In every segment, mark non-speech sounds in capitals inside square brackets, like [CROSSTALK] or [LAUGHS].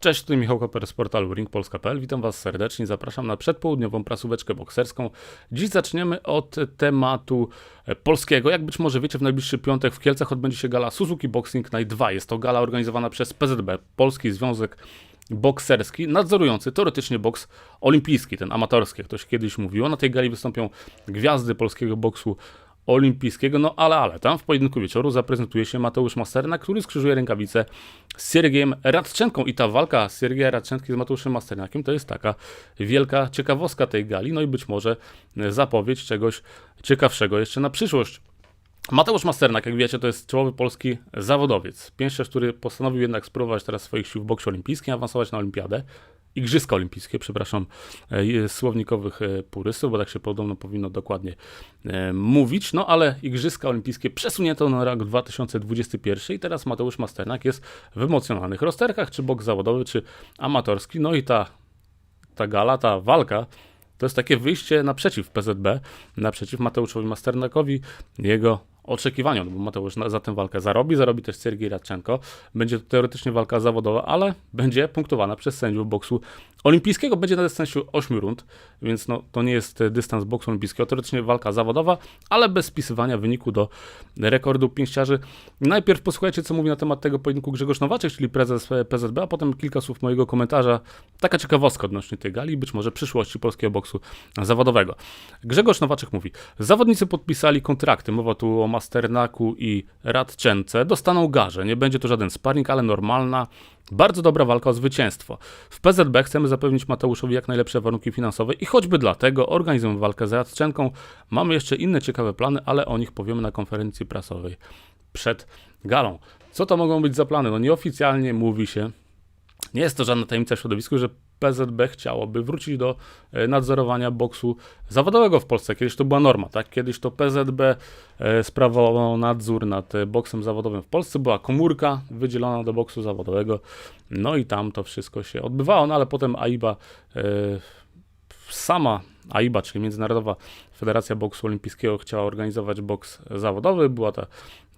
Cześć, tutaj Michał Koper z portalu ringpolska.pl. Witam Was serdecznie. Zapraszam na przedpołudniową prasóweczkę bokserską. Dziś zaczniemy od tematu polskiego. Jak być może wiecie, w najbliższy piątek w Kielcach odbędzie się gala Suzuki Boxing Night 2. Jest to gala organizowana przez PZB, Polski Związek Bokserski, nadzorujący teoretycznie boks olimpijski, ten amatorski, jak ktoś kiedyś mówiło. Na tej gali wystąpią gwiazdy polskiego boksu olimpijskiego, no ale, ale, tam w pojedynku wieczoru zaprezentuje się Mateusz Masterna, który skrzyżuje rękawice z Siergiem Radczenką i ta walka Siergieja Radczenki z Mateuszem Masternakiem to jest taka wielka ciekawostka tej gali, no i być może zapowiedź czegoś ciekawszego jeszcze na przyszłość. Mateusz Masternak, jak wiecie, to jest czołowy polski zawodowiec. Pięściarz, który postanowił jednak spróbować teraz swoich sił w boksie olimpijskim, awansować na olimpiadę. Igrzyska Olimpijskie, przepraszam, e, słownikowych e, purystów, bo tak się podobno powinno dokładnie e, mówić. No ale Igrzyska Olimpijskie przesunięto na rok 2021 i teraz Mateusz Masternak jest w emocjonalnych rozterkach, czy bok zawodowy, czy amatorski. No i ta, ta gala, ta walka to jest takie wyjście naprzeciw PZB, naprzeciw Mateuszowi Masternakowi, jego oczekiwaniom, bo Mateusz za tę walkę zarobi, zarobi też Sergiej Radczenko. Będzie to teoretycznie walka zawodowa, ale będzie punktowana przez sędziów boksu olimpijskiego. Będzie na dystansie 8 rund, więc no, to nie jest dystans boksu olimpijskiego. Teoretycznie walka zawodowa, ale bez spisywania wyniku do rekordu pięściarzy. Najpierw posłuchajcie, co mówi na temat tego pojedynku Grzegorz Nowaczek, czyli prezes PZB, a potem kilka słów mojego komentarza. Taka ciekawostka odnośnie tej gali, być może przyszłości polskiego boksu zawodowego. Grzegorz Nowaczek mówi, zawodnicy podpisali kontrakty, mowa tu o Masternaku i Radczence, dostaną garze. Nie będzie to żaden sparring, ale normalna, bardzo dobra walka o zwycięstwo. W PZB chcemy zapewnić Mateuszowi jak najlepsze warunki finansowe i choćby dlatego organizujemy walkę z Radczenką. Mamy jeszcze inne ciekawe plany, ale o nich powiemy na konferencji prasowej przed galą. Co to mogą być za plany? No nieoficjalnie mówi się, nie jest to żadna tajemnica w środowisku, że PZB chciałoby wrócić do e, nadzorowania boksu zawodowego w Polsce. Kiedyś to była norma, tak? Kiedyś to PZB e, sprawował nadzór nad e, boksem zawodowym w Polsce. Była komórka wydzielona do boksu zawodowego, no i tam to wszystko się odbywało, no ale potem AIBA sama AIBA, czyli Międzynarodowa Federacja Boksu Olimpijskiego chciała organizować boks zawodowy, była ta,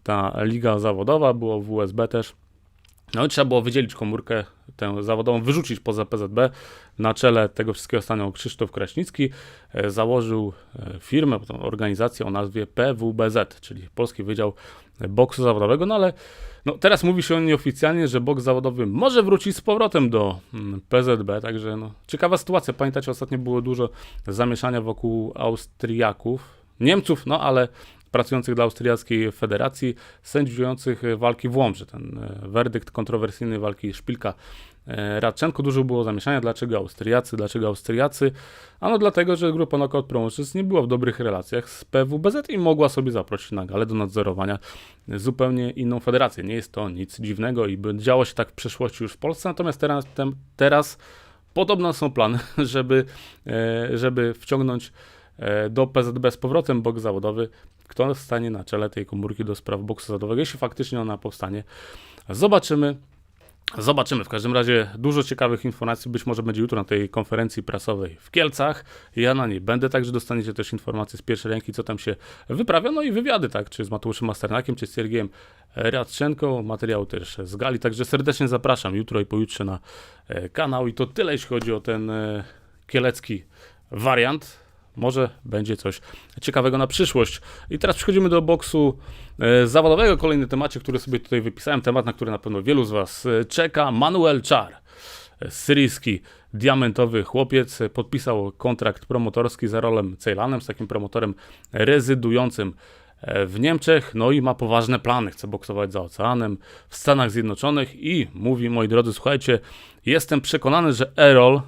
ta liga zawodowa, było WSB też. No i trzeba było wydzielić komórkę tę zawodową, wyrzucić poza PZB. Na czele tego wszystkiego stanął Krzysztof Kraśnicki. E, założył e, firmę, organizację o nazwie PWBZ, czyli Polski Wydział Boksu Zawodowego. No ale no, teraz mówi się nieoficjalnie, że boks zawodowy może wrócić z powrotem do mm, PZB, także no, ciekawa sytuacja. Pamiętacie, ostatnio było dużo zamieszania wokół Austriaków, Niemców, no ale pracujących dla Austriackiej Federacji, sędziujących walki w Łomży. Ten e, werdykt kontrowersyjny walki Szpilka e, Radczenko. Dużo było zamieszania, dlaczego Austriacy, dlaczego Austriacy. Ano dlatego, że grupa Knockout Promotions nie była w dobrych relacjach z PWBZ i mogła sobie zaprosić na galę do nadzorowania zupełnie inną federację. Nie jest to nic dziwnego i działo się tak w przeszłości już w Polsce, natomiast teraz, teraz podobno są plany, [LAUGHS] żeby, e, żeby wciągnąć do PZB z powrotem boks zawodowy kto stanie na czele tej komórki do spraw boksu zawodowego, jeśli faktycznie ona powstanie. Zobaczymy. Zobaczymy. W każdym razie dużo ciekawych informacji być może będzie jutro na tej konferencji prasowej w Kielcach. Ja na niej będę, także dostaniecie też informacje z pierwszej ręki, co tam się wyprawia. No i wywiady, tak, czy z Mateuszem Masternakiem, czy z Siergiem Radczenką. Materiał też z Gali, także serdecznie zapraszam jutro i pojutrze na e, kanał. I to tyle, jeśli chodzi o ten e, kielecki wariant może będzie coś ciekawego na przyszłość. I teraz przechodzimy do boksu e, zawodowego. Kolejny temacie, który sobie tutaj wypisałem. Temat, na który na pewno wielu z Was e, czeka. Manuel Char, e, syryjski diamentowy chłopiec, podpisał kontrakt promotorski z Arolem Ceylanem, z takim promotorem rezydującym w Niemczech, no i ma poważne plany, chce boksować za oceanem w Stanach Zjednoczonych i mówi, moi drodzy, słuchajcie, jestem przekonany, że Erol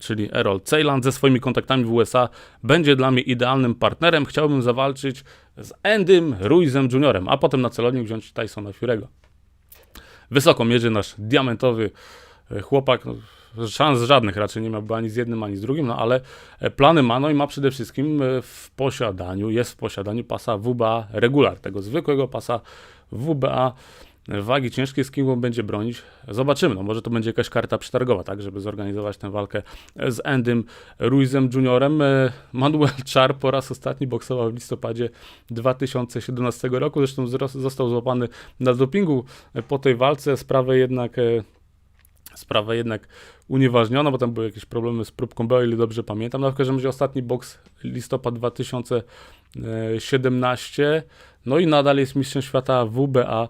czyli Errol Ceylan ze swoimi kontaktami w USA będzie dla mnie idealnym partnerem. Chciałbym zawalczyć z Endym Ruizem Juniorem, a potem na celownik wziąć Tysona Fury'ego. Wysoko mierzy nasz diamentowy e, chłopak. No, szans żadnych raczej nie miałby ani z jednym, ani z drugim, no ale e, plany ma, no i ma przede wszystkim e, w posiadaniu, jest w posiadaniu pasa WBA regular, tego zwykłego pasa WBA wagi ciężkiej, z kim on będzie bronić. Zobaczymy, no może to będzie jakaś karta przetargowa, tak, żeby zorganizować tę walkę z Endym Ruizem Juniorem. E, Manuel [LAUGHS] Char po raz ostatni boksował w listopadzie 2017 roku, zresztą został złapany na dopingu po tej walce. Sprawę jednak e, sprawę jednak unieważniono, bo tam były jakieś problemy z próbką B, o ile dobrze pamiętam. No w każdym razie ostatni boks listopad 2017, no i nadal jest mistrzem świata WBA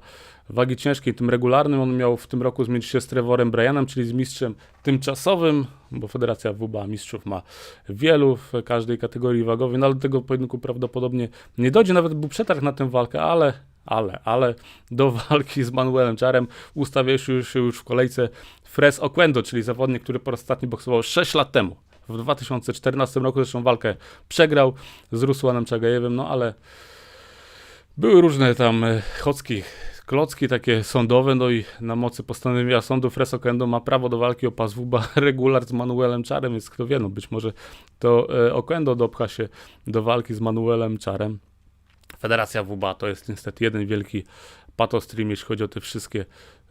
wagi ciężkiej, tym regularnym. On miał w tym roku zmierzyć się z Trevorem Bryanem, czyli z mistrzem tymczasowym, bo Federacja WBA mistrzów ma wielu w każdej kategorii wagowej, no ale do tego pojedynku prawdopodobnie nie dojdzie. Nawet był przetarg na tę walkę, ale ale, ale do walki z Manuelem Czarem ustawiał się już, już w kolejce Fres Oquendo, czyli zawodnik, który po raz ostatni boksował 6 lat temu. W 2014 roku zresztą walkę przegrał z Rusłanem Czagajewem, no ale były różne tam e, chocki, klocki takie sądowe, no i na mocy postanowienia sądu Fres Oquendo ma prawo do walki o pas WBA [LAUGHS] regular z Manuelem Czarem, więc kto wie, no być może to e, Oquendo dopcha się do walki z Manuelem Czarem. Federacja WBA to jest niestety jeden wielki patostream, jeśli chodzi o te wszystkie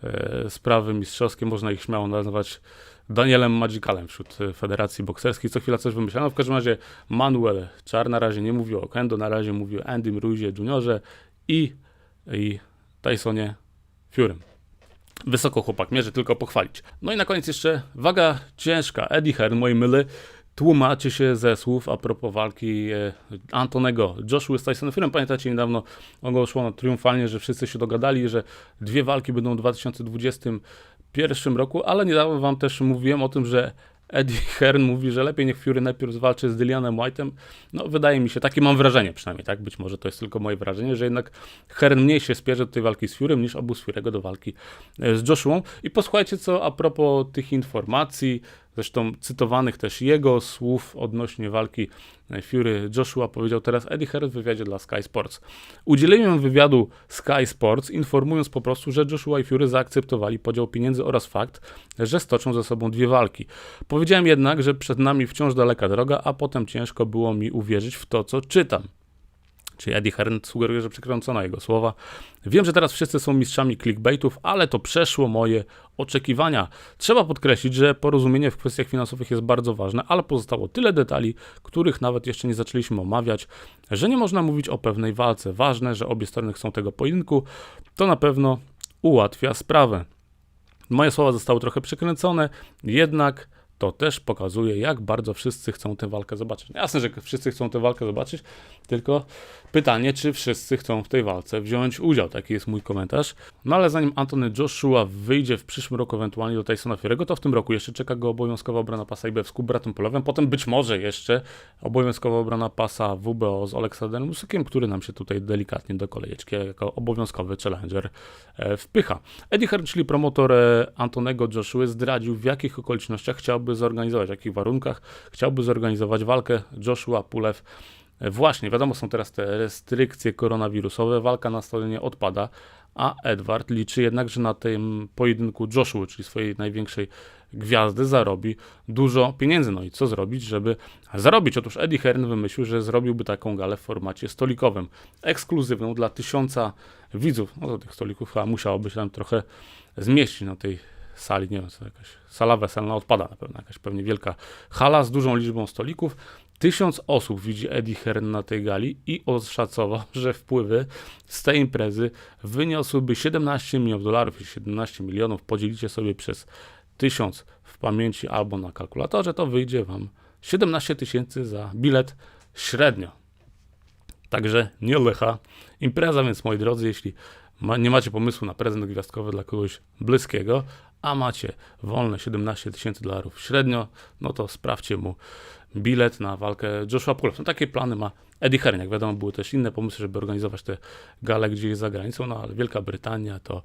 e, sprawy mistrzowskie. Można ich śmiało nazywać Danielem Magicalem wśród e, Federacji Bokserskiej. Co chwila coś wymyślano. W każdym razie Manuel Czar na razie nie mówił o Kendo, na razie mówił o Andym Ruizie Juniorze i, i Tysonie Furym. Wysoko chłopak mierzy, tylko pochwalić. No i na koniec jeszcze waga ciężka. Eddie Hearn, moi myly, tłumaczy się ze słów a propos walki e, Antonego Joshua z Tysonem Furym. Pamiętacie, niedawno ogłoszono triumfalnie, że wszyscy się dogadali, że dwie walki będą w 2021 roku, ale niedawno wam też mówiłem o tym, że Eddie Hearn mówi, że lepiej niech Fury najpierw zwalczy z Dillianem White'em. No, wydaje mi się, takie mam wrażenie przynajmniej, tak? Być może to jest tylko moje wrażenie, że jednak Hearn mniej się spierze do tej walki z Furym niż obu z Fury'ego do walki e, z Joshua. I posłuchajcie, co a propos tych informacji, zresztą cytowanych też jego słów odnośnie walki Fury Joshua powiedział teraz Eddie Hearn w wywiadzie dla Sky Sports. Udzieliłem wywiadu Sky Sports, informując po prostu, że Joshua i Fury zaakceptowali podział pieniędzy oraz fakt, że stoczą ze sobą dwie walki. Powiedziałem jednak, że przed nami wciąż daleka droga, a potem ciężko było mi uwierzyć w to, co czytam. Czyli Eddie Hearn sugeruje, że przekręcono jego słowa. Wiem, że teraz wszyscy są mistrzami clickbaitów, ale to przeszło moje oczekiwania. Trzeba podkreślić, że porozumienie w kwestiach finansowych jest bardzo ważne, ale pozostało tyle detali, których nawet jeszcze nie zaczęliśmy omawiać, że nie można mówić o pewnej walce. Ważne, że obie strony chcą tego pojedynku, to na pewno ułatwia sprawę. Moje słowa zostały trochę przekręcone, jednak to też pokazuje, jak bardzo wszyscy chcą tę walkę zobaczyć. Jasne, że wszyscy chcą tę walkę zobaczyć, tylko pytanie, czy wszyscy chcą w tej walce wziąć udział. Taki jest mój komentarz. No ale zanim Antony Joshua wyjdzie w przyszłym roku ewentualnie do Tysona Fury'ego, to w tym roku jeszcze czeka go obowiązkowa obrona pasa IBF z Kubratem Polowem, potem być może jeszcze obowiązkowa obrona pasa WBO z Aleksanderem Usykiem, który nam się tutaj delikatnie do kolejeczki jako obowiązkowy challenger e, wpycha. Eddie Hearn, czyli promotor e, Antonego Joshua, zdradził w jakich okolicznościach chciałby zorganizować, w jakich warunkach chciałby zorganizować walkę Joshua Pulew. Właśnie, wiadomo, są teraz te restrykcje koronawirusowe, walka na stadionie odpada, a Edward liczy jednak, że na tym pojedynku Joshua, czyli swojej największej gwiazdy, zarobi dużo pieniędzy. No i co zrobić, żeby zarobić? Otóż Eddie Hearn wymyślił, że zrobiłby taką galę w formacie stolikowym, ekskluzywną dla tysiąca widzów. No to tych stolików chyba musiałoby się tam trochę zmieścić na tej sali, nie wiem, co jakaś sala weselna odpada na pewno, jakaś pewnie wielka hala z dużą liczbą stolików. Tysiąc osób widzi Eddie Hearn na tej gali i oszacował, [LAUGHS] że wpływy z tej imprezy wyniosłyby 17 milionów dolarów. Jeśli 17 milionów podzielicie sobie przez tysiąc w pamięci albo na kalkulatorze, to wyjdzie wam 17 tysięcy za bilet średnio. Także nie lecha impreza, więc moi drodzy, jeśli ma, nie macie pomysłu na prezent gwiazdkowy dla kogoś bliskiego, a macie wolne 17 tysięcy dolarów średnio, no to sprawdźcie mu bilet na walkę Joshua Pulew. No takie plany ma Eddie Hearn. Jak wiadomo, były też inne pomysły, żeby organizować te gale gdzieś za granicą, no ale Wielka Brytania to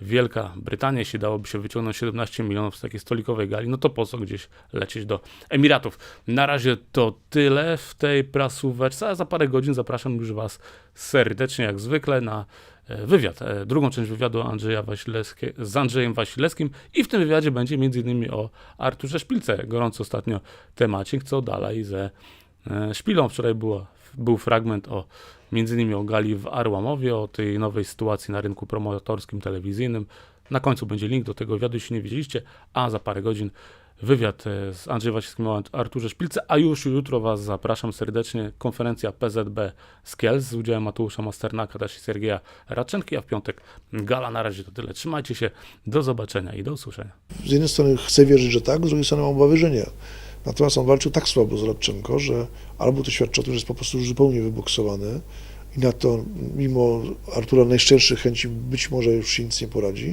Wielka Brytania, jeśli dałoby się wyciągnąć 17 milionów z takiej stolikowej gali, no to po co gdzieś lecieć do Emiratów. Na razie to tyle w tej prasóweczce, a za parę godzin zapraszam już Was serdecznie, jak zwykle, na wywiad, e, drugą część wywiadu Andrzeja z Andrzejem Wasilewskim i w tym wywiadzie będzie m.in. o Arturze Szpilce, gorący ostatnio temacik, co dalej ze e, Szpilą. Wczoraj było, był fragment o innymi o gali w Arłamowie, o tej nowej sytuacji na rynku promotorskim telewizyjnym. Na końcu będzie link do tego wywiadu, jeśli nie widzieliście, a za parę godzin wywiad e, z Andrzejem Wasilskim o Arturze Szpilce, a już jutro Was zapraszam serdecznie. Konferencja PZB z Kielc z udziałem Mateusza Masternaka też i Sergieja Raczenki, a w piątek gala. Na razie to tyle. Trzymajcie się, do zobaczenia i do usłyszenia. Z jednej strony chcę wierzyć, że tak, z drugiej strony mam obawy, że nie. Natomiast on walczył tak słabo z Radczenko, że albo to świadczy o tym, że jest po prostu już zupełnie wyboksowany i na to, mimo Artura najszczerszych chęci, być może już się nic nie poradzi,